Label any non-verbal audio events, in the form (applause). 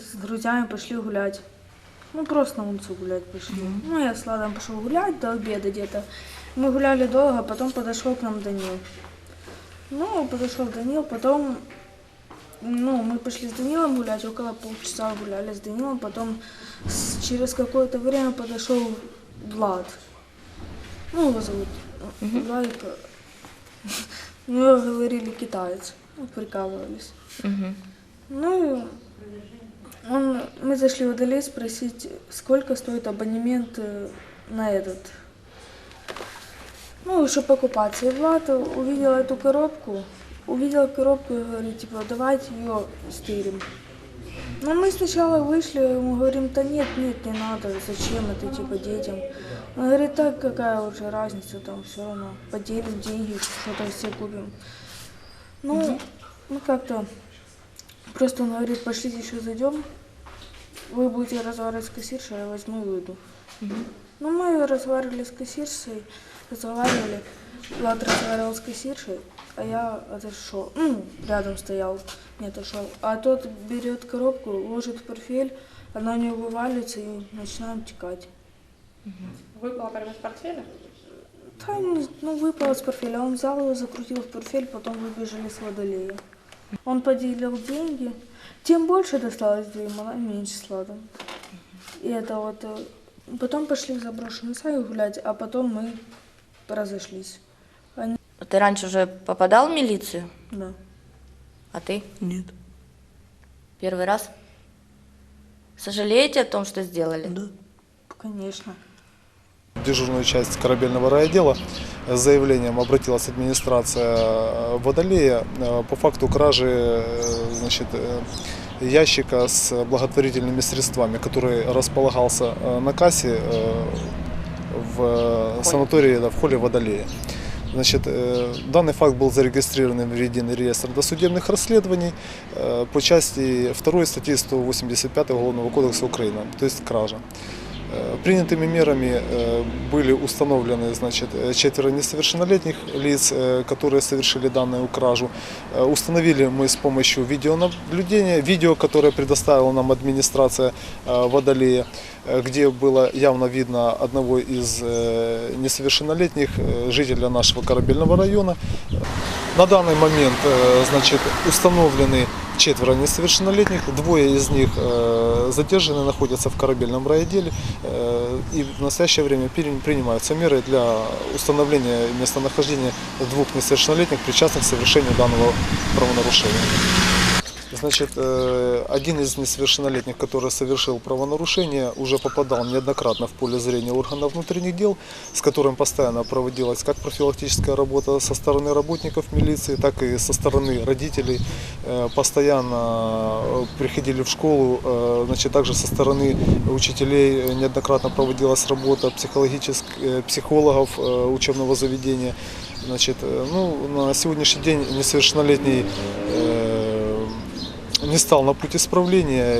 с друзьями пошли гулять. Ну, просто на улицу гулять пошли. Ну, я с Ладом пошел гулять до обеда где-то. Мы гуляли долго, потом подошел к нам Данил. Ну, подошел Данил, потом ну, мы пошли с Данилом гулять, около полчаса гуляли с Данилом, потом с- через какое-то время подошел Влад. Ну, его зовут Владик. Ну, (laughs) говорили китаец, прикалывались. Угу. Ну, он, мы зашли в Водолей спросить, сколько стоит абонемент э, на этот. Ну, чтобы покупаться. И Влад увидел эту коробку, увидел коробку и говорит, типа, давайте ее стырим. Но мы сначала вышли, ему говорим, да нет, нет, не надо, зачем это, типа, детям. Он говорит, так какая уже разница, там все равно, поделим деньги, что-то все купим. Ну, мы как-то Просто он говорит, пошлите еще зайдем, вы будете разговаривать с кассиршей, я возьму и уйду. Ну, мы разговаривали с кассиршей, разговаривали, Влад разговаривал с кассиршей, а я отошел, ну, рядом стоял, не отошел. А тот берет коробку, ложит в портфель, она у него вываливается и начинаем текать. Выпала прямо из портфеля? Да, не- ну, выпал из портфеля, он взял его, закрутил в портфель, потом выбежали с водолея. Он поделил деньги, тем больше досталось двоим, а меньше сладом. И это вот... э, Потом пошли в заброшенный сай гулять, а потом мы разошлись. Они... Ты раньше уже попадал в милицию? Да. А ты? Нет. Первый раз? Сожалеете о том, что сделали? Да. Конечно. В дежурную часть корабельного райотдела с заявлением обратилась администрация э, Водолея э, по факту кражи э, значит, ящика с благотворительными средствами, который располагался на кассе в санатории, да, в холле Водолея. Значит, данный факт был зарегистрирован в единый реестр досудебных расследований по части 2 статьи 185 Уголовного кодекса Украины, то есть кража. Э, Принятыми мерами э, были установлены значит, э, четверо несовершеннолетних лиц, которые совершили данную кражу. Установили мы с помощью видеонаблюдения, видео, которое предоставила нам администрация Водолея, где было явно видно одного из несовершеннолетних жителя нашего корабельного района. На данный момент значит, установлены четверо несовершеннолетних, двое из них э, задержаны, находятся в корабельном райотделе э, и в настоящее время принимаются меры для установления местонахождения двух несовершеннолетних, причастных к совершению данного правонарушения. Значит, э, один из несовершеннолетних, который совершил правонарушение, уже попадал неоднократно в поле зрения органов внутренних дел, с которым постоянно проводилась как профилактическая работа со стороны работников милиции, так и со стороны родителей. Э, Постоянно э, приходили в школу, значит, также со стороны учителей неоднократно проводилась работа психологических психологов учебного заведения. Значит, ну, на сегодняшний день несовершеннолетний не стал на путь исправления.